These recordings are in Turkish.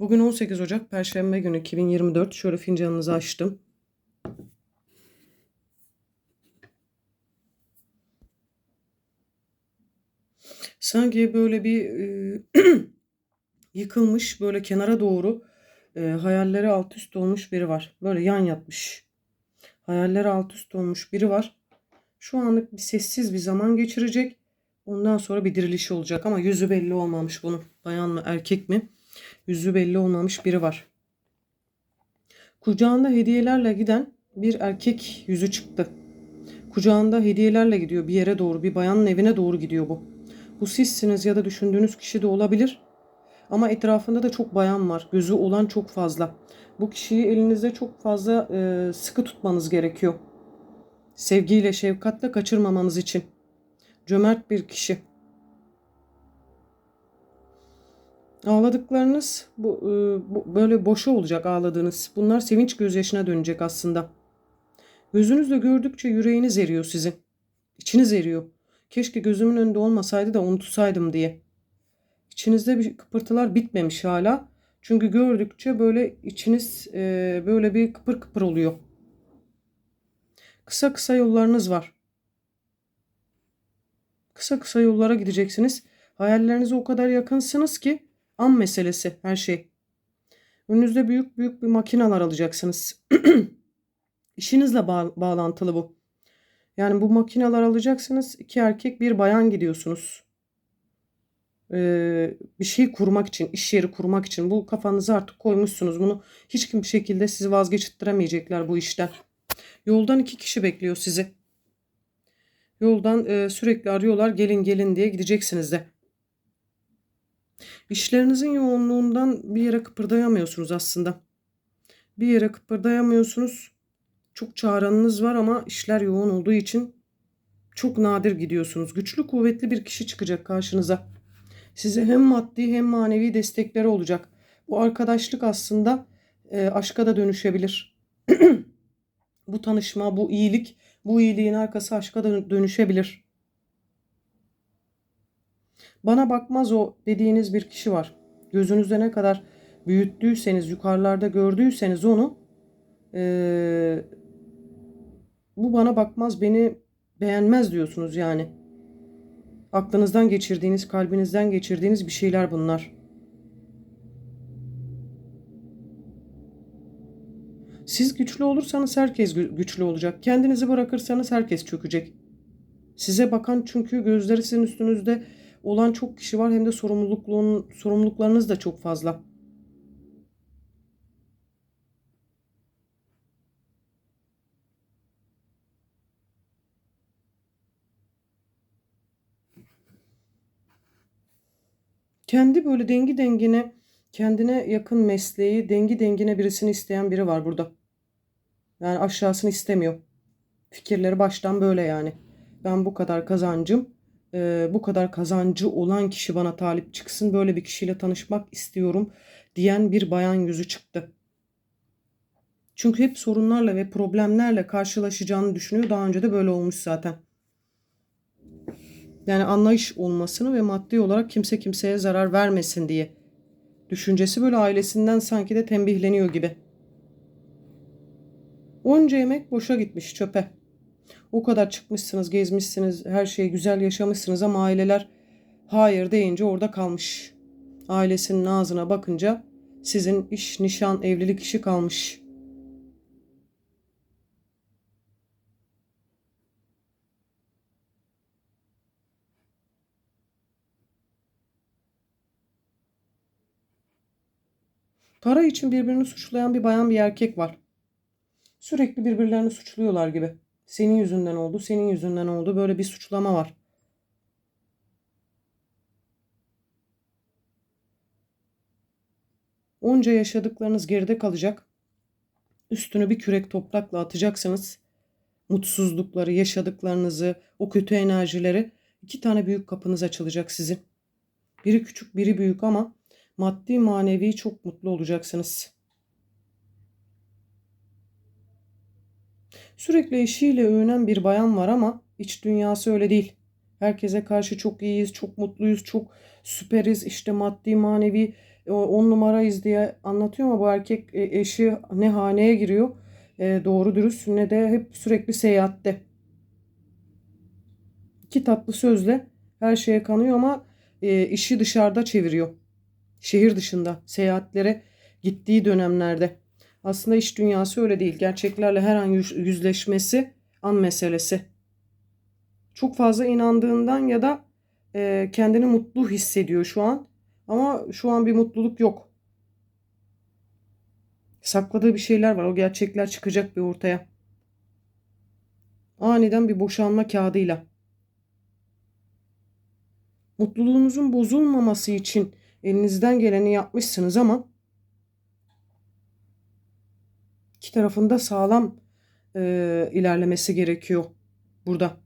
Bugün 18 Ocak Perşembe günü 2024. Şöyle fincanınızı açtım. Sanki böyle bir e, yıkılmış, böyle kenara doğru e, hayalleri alt üst olmuş biri var. Böyle yan yatmış. Hayalleri alt üst olmuş biri var. Şu anlık bir sessiz bir zaman geçirecek. Ondan sonra bir dirilişi olacak ama yüzü belli olmamış bunun. Bayan mı erkek mi? Yüzü belli olmamış biri var. Kucağında hediyelerle giden bir erkek yüzü çıktı. Kucağında hediyelerle gidiyor bir yere doğru, bir bayanın evine doğru gidiyor bu. Bu sizsiniz ya da düşündüğünüz kişi de olabilir. Ama etrafında da çok bayan var. Gözü olan çok fazla. Bu kişiyi elinizde çok fazla e, sıkı tutmanız gerekiyor. Sevgiyle, şefkatle kaçırmamanız için. Cömert bir kişi. Ağladıklarınız bu, e, bu böyle boşa olacak ağladığınız. Bunlar sevinç gözyaşına dönecek aslında. Gözünüzle gördükçe yüreğiniz eriyor sizin. İçiniz eriyor. Keşke gözümün önünde olmasaydı da unutsaydım diye. İçinizde bir kıpırtılar bitmemiş hala. Çünkü gördükçe böyle içiniz e, böyle bir kıpır kıpır oluyor. Kısa kısa yollarınız var. Kısa kısa yollara gideceksiniz. Hayallerinize o kadar yakınsınız ki an meselesi her şey. Önünüzde büyük büyük bir makineler alacaksınız. İşinizle bağ- bağlantılı bu. Yani bu makineler alacaksınız. İki erkek bir bayan gidiyorsunuz. Ee, bir şey kurmak için, iş yeri kurmak için. Bu kafanızı artık koymuşsunuz. Bunu hiç kim bir şekilde sizi vazgeçirtiremeyecekler bu işten. Yoldan iki kişi bekliyor sizi. Yoldan e, sürekli arıyorlar gelin gelin diye gideceksiniz de. İşlerinizin yoğunluğundan bir yere kıpırdayamıyorsunuz aslında. Bir yere kıpırdayamıyorsunuz. Çok çağıranınız var ama işler yoğun olduğu için çok nadir gidiyorsunuz. Güçlü kuvvetli bir kişi çıkacak karşınıza. Size hem maddi hem manevi destekleri olacak. Bu arkadaşlık aslında e, aşka da dönüşebilir. bu tanışma, bu iyilik, bu iyiliğin arkası aşka da dönüşebilir. Bana bakmaz o dediğiniz bir kişi var. Gözünüzde ne kadar büyüttüyseniz, yukarılarda gördüyseniz onu ee, bu bana bakmaz, beni beğenmez diyorsunuz yani. Aklınızdan geçirdiğiniz, kalbinizden geçirdiğiniz bir şeyler bunlar. Siz güçlü olursanız herkes gü- güçlü olacak. Kendinizi bırakırsanız herkes çökecek. Size bakan çünkü gözleri sizin üstünüzde olan çok kişi var hem de sorumlulukluğun, sorumluluklarınız da çok fazla. Kendi böyle dengi dengine, kendine yakın mesleği, dengi dengine birisini isteyen biri var burada. Yani aşağısını istemiyor. Fikirleri baştan böyle yani. Ben bu kadar kazancım, e, bu kadar kazancı olan kişi bana talip çıksın, böyle bir kişiyle tanışmak istiyorum diyen bir bayan yüzü çıktı. Çünkü hep sorunlarla ve problemlerle karşılaşacağını düşünüyor. Daha önce de böyle olmuş zaten. Yani anlayış olmasını ve maddi olarak kimse kimseye zarar vermesin diye. Düşüncesi böyle ailesinden sanki de tembihleniyor gibi. Onca emek boşa gitmiş çöpe. O kadar çıkmışsınız, gezmişsiniz, her şeyi güzel yaşamışsınız ama aileler hayır deyince orada kalmış. Ailesinin ağzına bakınca sizin iş, nişan, evlilik işi kalmış. Para için birbirini suçlayan bir bayan bir erkek var. Sürekli birbirlerini suçluyorlar gibi. Senin yüzünden oldu, senin yüzünden oldu. Böyle bir suçlama var. Onca yaşadıklarınız geride kalacak. Üstünü bir kürek toprakla atacaksınız. Mutsuzlukları, yaşadıklarınızı, o kötü enerjileri iki tane büyük kapınız açılacak sizin. Biri küçük, biri büyük ama maddi manevi çok mutlu olacaksınız. Sürekli eşiyle övünen bir bayan var ama iç dünyası öyle değil. Herkese karşı çok iyiyiz, çok mutluyuz, çok süperiz, işte maddi manevi e, on numarayız diye anlatıyor ama bu erkek e, eşi ne haneye giriyor e, doğru dürüst ne de hep sürekli seyahatte. İki tatlı sözle her şeye kanıyor ama işi dışarıda çeviriyor. Şehir dışında seyahatlere gittiği dönemlerde. Aslında iş dünyası öyle değil. Gerçeklerle her an yüzleşmesi an meselesi. Çok fazla inandığından ya da e, kendini mutlu hissediyor şu an. Ama şu an bir mutluluk yok. Sakladığı bir şeyler var. O gerçekler çıkacak bir ortaya. Aniden bir boşanma kağıdıyla. Mutluluğunuzun bozulmaması için elinizden geleni yapmışsınız ama iki tarafında sağlam e, ilerlemesi gerekiyor burada.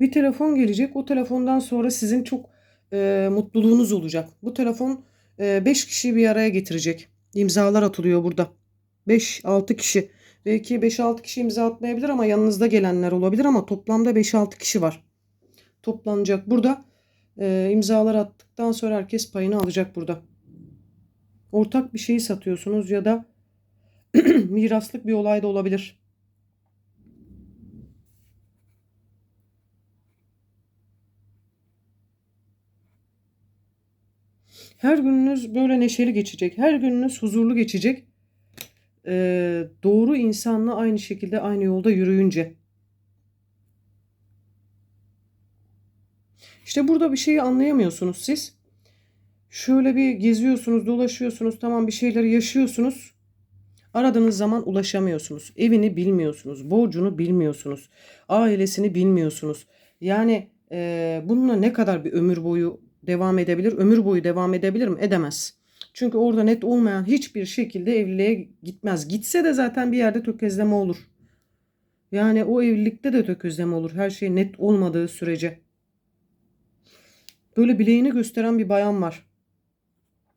Bir telefon gelecek. O telefondan sonra sizin çok e, mutluluğunuz olacak. Bu telefon 5 e, kişiyi bir araya getirecek. İmzalar atılıyor burada. 5-6 kişi. Belki 5-6 kişi imza atmayabilir ama yanınızda gelenler olabilir ama toplamda 5-6 kişi var. Toplanacak. Burada e, imzalar attıktan sonra herkes payını alacak burada. Ortak bir şeyi satıyorsunuz ya da miraslık bir olay da olabilir. Her gününüz böyle neşeli geçecek. Her gününüz huzurlu geçecek. Ee, doğru insanla aynı şekilde aynı yolda yürüyünce. İşte burada bir şeyi anlayamıyorsunuz siz. Şöyle bir geziyorsunuz, dolaşıyorsunuz, tamam bir şeyleri yaşıyorsunuz. Aradığınız zaman ulaşamıyorsunuz. Evini bilmiyorsunuz, borcunu bilmiyorsunuz, ailesini bilmiyorsunuz. Yani e, bununla ne kadar bir ömür boyu devam edebilir? Ömür boyu devam edebilir mi? Edemez. Çünkü orada net olmayan hiçbir şekilde evliliğe gitmez. Gitse de zaten bir yerde tökezleme olur. Yani o evlilikte de tökezleme olur. Her şey net olmadığı sürece. Böyle bileğini gösteren bir bayan var.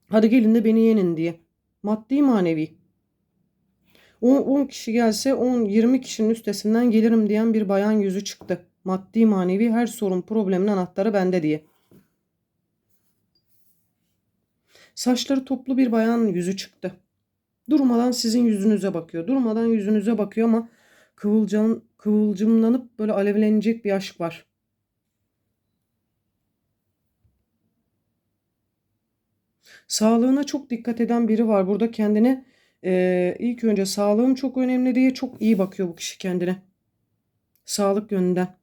Hadi gelin de beni yenin diye. Maddi manevi. 10 kişi gelse 10-20 kişinin üstesinden gelirim diyen bir bayan yüzü çıktı. Maddi manevi her sorun problemin anahtarı bende diye. Saçları toplu bir bayan yüzü çıktı. Durmadan sizin yüzünüze bakıyor. Durmadan yüzünüze bakıyor ama kıvılcım, kıvılcımlanıp böyle alevlenecek bir aşk var. Sağlığına çok dikkat eden biri var. Burada kendine e, ilk önce sağlığım çok önemli diye çok iyi bakıyor bu kişi kendine. Sağlık yönünden.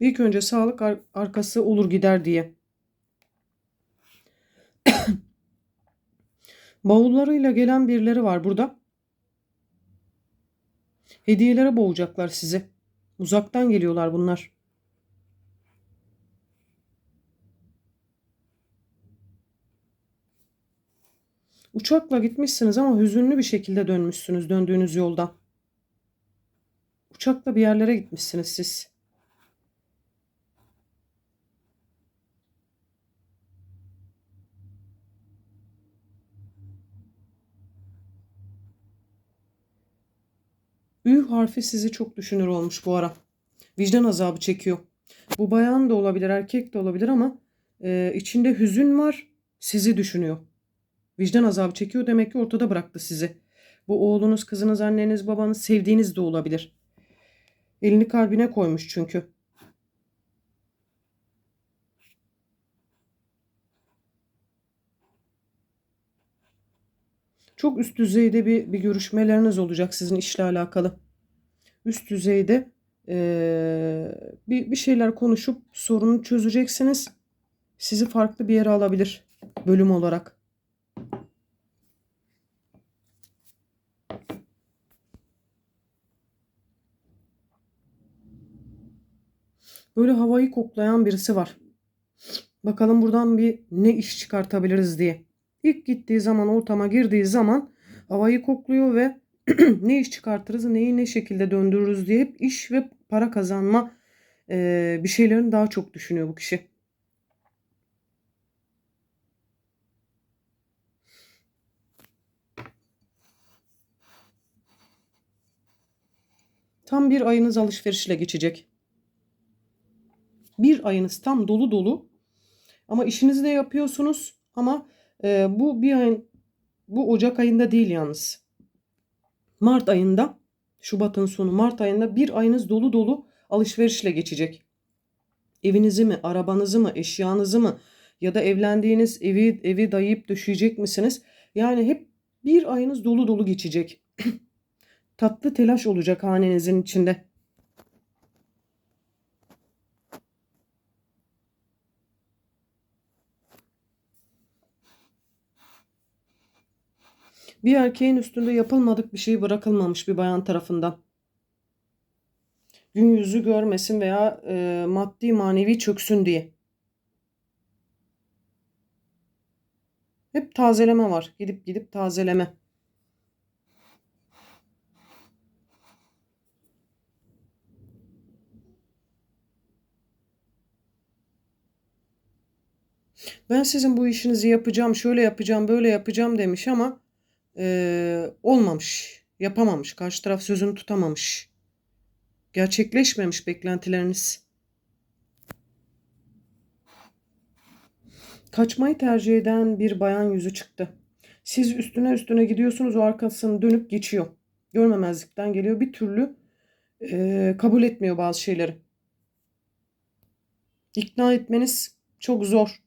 İlk önce sağlık ar arkası olur gider diye. Bavullarıyla gelen birileri var burada. Hediyelere boğacaklar sizi. Uzaktan geliyorlar bunlar. Uçakla gitmişsiniz ama hüzünlü bir şekilde dönmüşsünüz döndüğünüz yoldan. Uçakla bir yerlere gitmişsiniz siz. Ü harfi sizi çok düşünür olmuş bu ara. Vicdan azabı çekiyor. Bu bayan da olabilir, erkek de olabilir ama e, içinde hüzün var, sizi düşünüyor. Vicdan azabı çekiyor demek ki ortada bıraktı sizi. Bu oğlunuz, kızınız, anneniz, babanız, sevdiğiniz de olabilir. Elini kalbine koymuş çünkü. Çok üst düzeyde bir, bir görüşmeleriniz olacak sizin işle alakalı. Üst düzeyde ee, bir, bir şeyler konuşup sorunu çözeceksiniz. Sizi farklı bir yere alabilir bölüm olarak. Böyle havayı koklayan birisi var. Bakalım buradan bir ne iş çıkartabiliriz diye. İlk gittiği zaman ortama girdiği zaman havayı kokluyor ve ne iş çıkartırız, neyi ne şekilde döndürürüz diye hep iş ve para kazanma e, bir şeylerin daha çok düşünüyor bu kişi. Tam bir ayınız alışverişle geçecek. Bir ayınız tam dolu dolu. Ama işinizi de yapıyorsunuz. Ama e, bu bir ayın bu Ocak ayında değil yalnız. Mart ayında Şubat'ın sonu Mart ayında bir ayınız dolu dolu alışverişle geçecek. Evinizi mi, arabanızı mı, eşyanızı mı ya da evlendiğiniz evi evi dayayıp döşeyecek misiniz? Yani hep bir ayınız dolu dolu geçecek. Tatlı telaş olacak hanenizin içinde. Bir erkeğin üstünde yapılmadık bir şey bırakılmamış bir bayan tarafından. Gün yüzü görmesin veya e, maddi manevi çöksün diye. Hep tazeleme var. Gidip gidip tazeleme. Ben sizin bu işinizi yapacağım, şöyle yapacağım, böyle yapacağım demiş ama e, olmamış, yapamamış. Karşı taraf sözünü tutamamış. Gerçekleşmemiş beklentileriniz. Kaçmayı tercih eden bir bayan yüzü çıktı. Siz üstüne üstüne gidiyorsunuz o arkasını dönüp geçiyor. Görmemezlikten geliyor. Bir türlü e, kabul etmiyor bazı şeyleri. İkna etmeniz çok zor.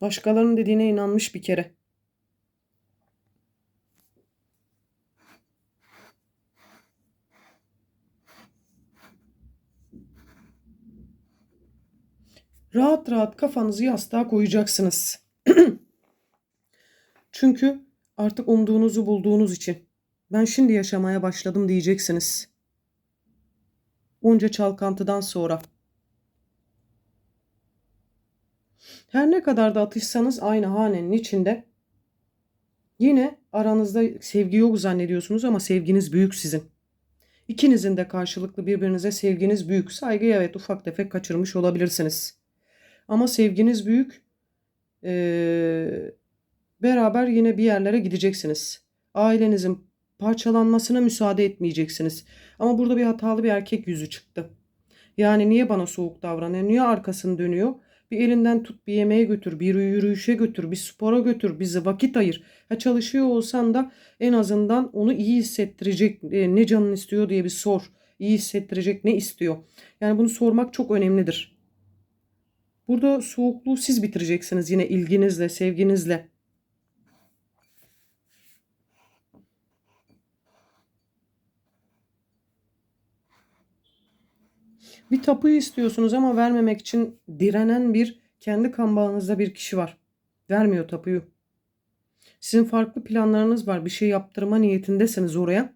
Başkalarının dediğine inanmış bir kere. Rahat rahat kafanızı yastığa koyacaksınız. Çünkü artık umduğunuzu bulduğunuz için ben şimdi yaşamaya başladım diyeceksiniz. Onca çalkantıdan sonra. Her ne kadar da atışsanız aynı hanenin içinde yine aranızda sevgi yok zannediyorsunuz ama sevginiz büyük sizin. İkinizin de karşılıklı birbirinize sevginiz büyük. Saygıyı evet ufak tefek kaçırmış olabilirsiniz. Ama sevginiz büyük. Ee, beraber yine bir yerlere gideceksiniz. Ailenizin parçalanmasına müsaade etmeyeceksiniz. Ama burada bir hatalı bir erkek yüzü çıktı. Yani niye bana soğuk davranıyor? Niye arkasını dönüyor? Bir elinden tut bir yemeğe götür, bir yürüyüşe götür, bir spora götür, bize vakit ayır. Ha çalışıyor olsan da en azından onu iyi hissettirecek e, ne canın istiyor diye bir sor. İyi hissettirecek ne istiyor? Yani bunu sormak çok önemlidir. Burada soğukluğu siz bitireceksiniz yine ilginizle, sevginizle. Bir tapuyu istiyorsunuz ama vermemek için direnen bir kendi kan bağınızda bir kişi var. Vermiyor tapuyu. Sizin farklı planlarınız var. Bir şey yaptırma niyetindesiniz oraya.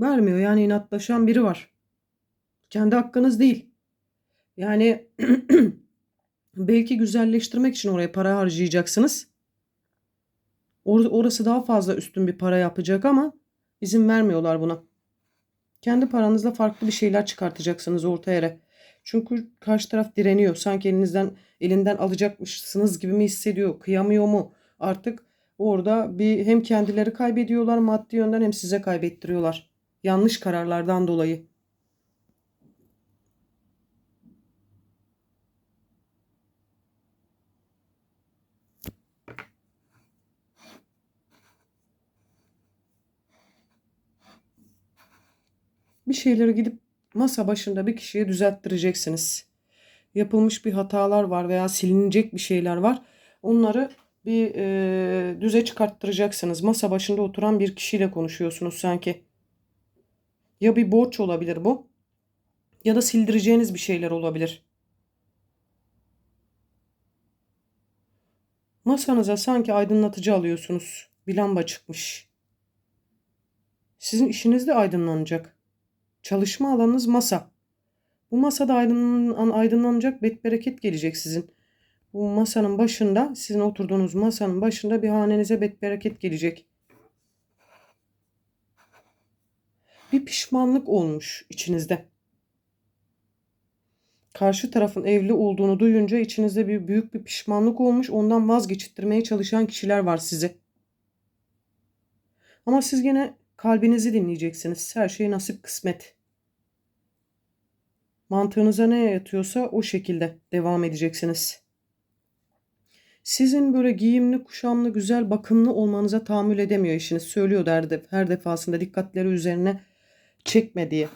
Vermiyor. Yani inatlaşan biri var. Kendi hakkınız değil. Yani belki güzelleştirmek için oraya para harcayacaksınız. Or orası daha fazla üstün bir para yapacak ama izin vermiyorlar buna. Kendi paranızla farklı bir şeyler çıkartacaksınız orta yere. Çünkü karşı taraf direniyor. Sanki elinizden elinden alacakmışsınız gibi mi hissediyor? Kıyamıyor mu? Artık orada bir hem kendileri kaybediyorlar maddi yönden hem size kaybettiriyorlar. Yanlış kararlardan dolayı. Bir şeyleri gidip masa başında bir kişiye düzelttireceksiniz. Yapılmış bir hatalar var veya silinecek bir şeyler var. Onları bir e, düze çıkarttıracaksınız. Masa başında oturan bir kişiyle konuşuyorsunuz sanki. Ya bir borç olabilir bu ya da sildireceğiniz bir şeyler olabilir. Masanıza sanki aydınlatıcı alıyorsunuz. Bir lamba çıkmış. Sizin işiniz de aydınlanacak. Çalışma alanınız masa. Bu masada aydın, aydınlanacak bereket gelecek sizin. Bu masanın başında, sizin oturduğunuz masanın başında bir hanenize bereket gelecek. Bir pişmanlık olmuş içinizde. Karşı tarafın evli olduğunu duyunca içinizde bir büyük bir pişmanlık olmuş. Ondan vazgeçittirmeye çalışan kişiler var sizi. Ama siz gene kalbinizi dinleyeceksiniz. Her şey nasip kısmet. Mantığınıza ne yatıyorsa o şekilde devam edeceksiniz. Sizin böyle giyimli, kuşamlı, güzel, bakımlı olmanıza tahammül edemiyor eşiniz. Söylüyor derdi her defasında dikkatleri üzerine çekme diye.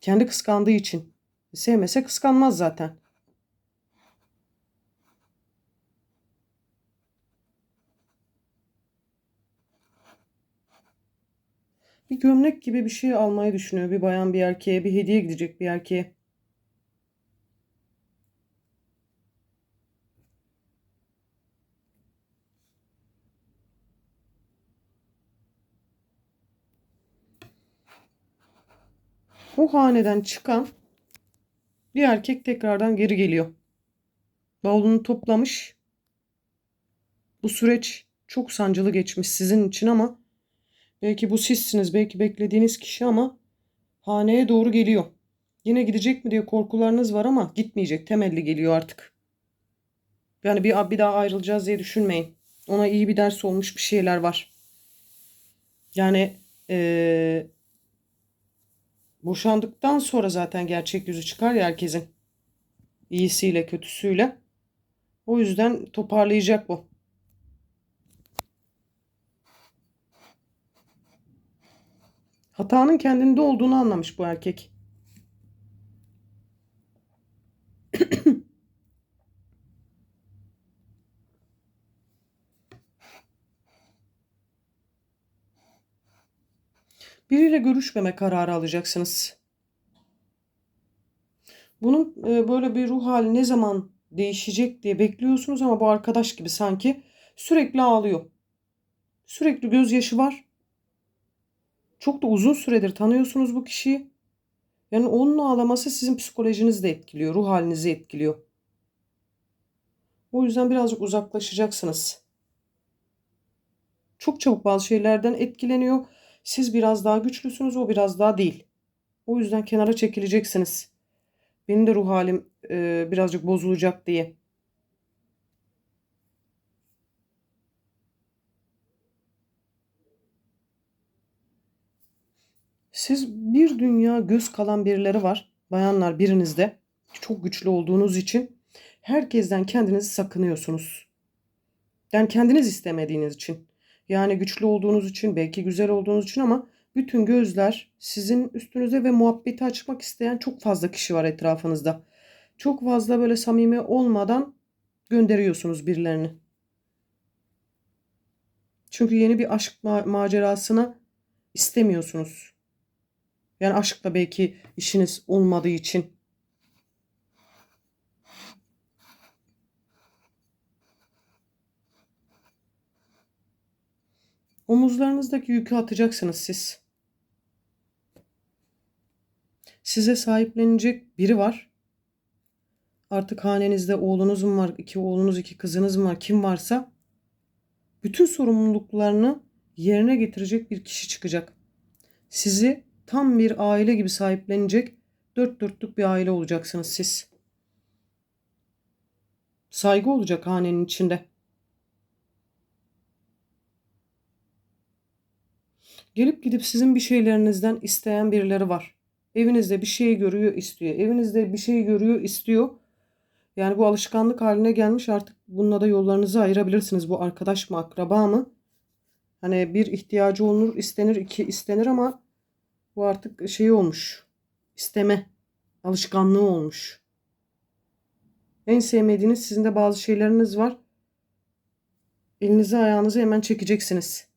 Kendi kıskandığı için. Sevmese kıskanmaz zaten. Bir gömlek gibi bir şey almayı düşünüyor. Bir bayan bir erkeğe, bir hediye gidecek bir erkeğe. O haneden çıkan bir erkek tekrardan geri geliyor. Bavulunu toplamış. Bu süreç çok sancılı geçmiş sizin için ama belki bu sizsiniz, belki beklediğiniz kişi ama haneye doğru geliyor. Yine gidecek mi diye korkularınız var ama gitmeyecek. Temelli geliyor artık. Yani bir, bir daha ayrılacağız diye düşünmeyin. Ona iyi bir ders olmuş bir şeyler var. Yani ee, Boşandıktan sonra zaten gerçek yüzü çıkar ya herkesin. İyisiyle kötüsüyle. O yüzden toparlayacak bu. Hatanın kendinde olduğunu anlamış bu erkek. Biriyle görüşmeme kararı alacaksınız. Bunun e, böyle bir ruh hali ne zaman değişecek diye bekliyorsunuz ama bu arkadaş gibi sanki sürekli ağlıyor. Sürekli gözyaşı var. Çok da uzun süredir tanıyorsunuz bu kişiyi. Yani onun ağlaması sizin psikolojinizi de etkiliyor, ruh halinizi etkiliyor. O yüzden birazcık uzaklaşacaksınız. Çok çabuk bazı şeylerden etkileniyor siz biraz daha güçlüsünüz, o biraz daha değil. O yüzden kenara çekileceksiniz. Benim de ruh halim e, birazcık bozulacak diye. Siz bir dünya göz kalan birileri var. Bayanlar birinizde. Çok güçlü olduğunuz için herkesten kendinizi sakınıyorsunuz. Yani kendiniz istemediğiniz için. Yani güçlü olduğunuz için, belki güzel olduğunuz için ama bütün gözler sizin üstünüze ve muhabbeti açmak isteyen çok fazla kişi var etrafınızda. Çok fazla böyle samimi olmadan gönderiyorsunuz birilerini. Çünkü yeni bir aşk ma- macerasına istemiyorsunuz. Yani aşkla belki işiniz olmadığı için Omuzlarınızdaki yükü atacaksınız siz. Size sahiplenecek biri var. Artık hanenizde oğlunuz mu var, iki oğlunuz, iki kızınız mı var, kim varsa bütün sorumluluklarını yerine getirecek bir kişi çıkacak. Sizi tam bir aile gibi sahiplenecek, dört dörtlük bir aile olacaksınız siz. Saygı olacak hanenin içinde. Gelip gidip sizin bir şeylerinizden isteyen birileri var. Evinizde bir şey görüyor, istiyor. Evinizde bir şey görüyor, istiyor. Yani bu alışkanlık haline gelmiş artık bununla da yollarınızı ayırabilirsiniz. Bu arkadaş mı, akraba mı? Hani bir ihtiyacı olunur, istenir, iki istenir ama bu artık şey olmuş. İsteme alışkanlığı olmuş. En sevmediğiniz sizin de bazı şeyleriniz var. Elinizi ayağınızı hemen çekeceksiniz.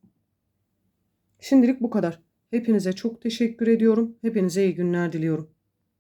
Şimdilik bu kadar. Hepinize çok teşekkür ediyorum. Hepinize iyi günler diliyorum.